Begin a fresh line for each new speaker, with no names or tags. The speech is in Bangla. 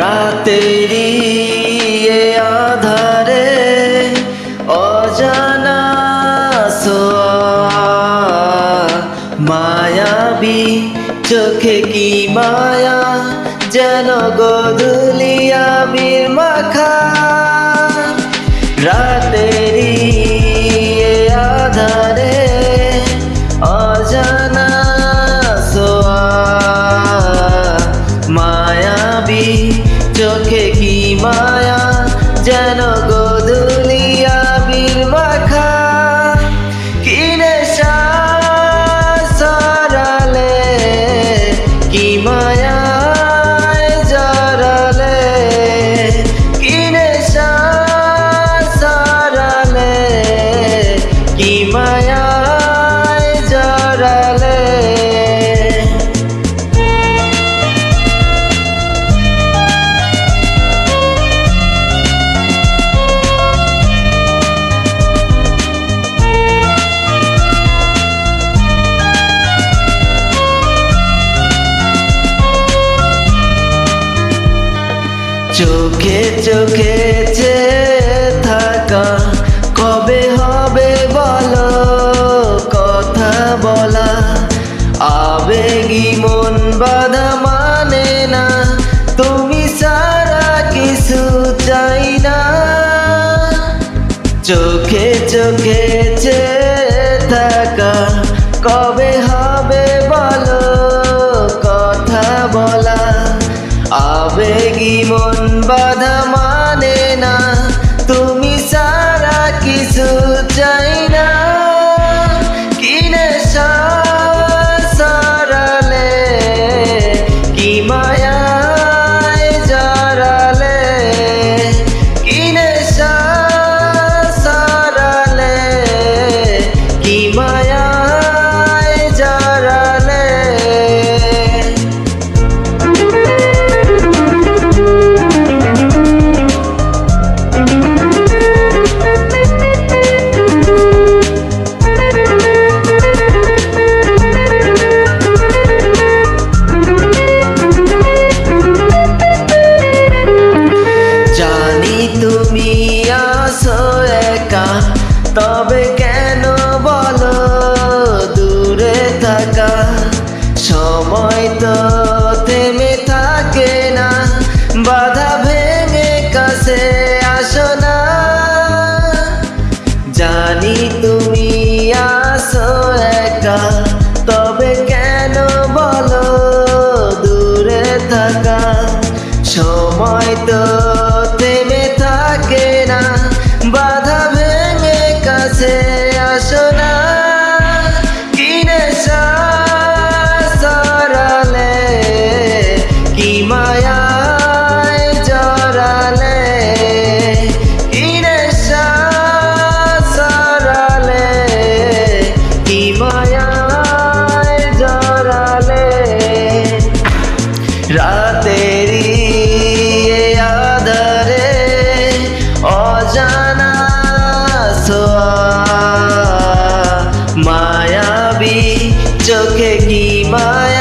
রাতেরি এ আধারে অজানা মায়াবী চোখে কি মায়া যেন গধুলিয়া চোখে থাকা, কবে হবে বলো? কথা বলা, আবেগী মন বাধা মানে না। তুমি সারা কিছু চাই না। চোখে চোখে থাকা, কবে হবে আবেগী মন বাধা মানে না? তুমি সারা কিছু কাছে আসো না। জানি তুমি আসো একা তবে কেন বলো দূরে থাকা? সময় তো মায়াবী চোখে কি মায়া?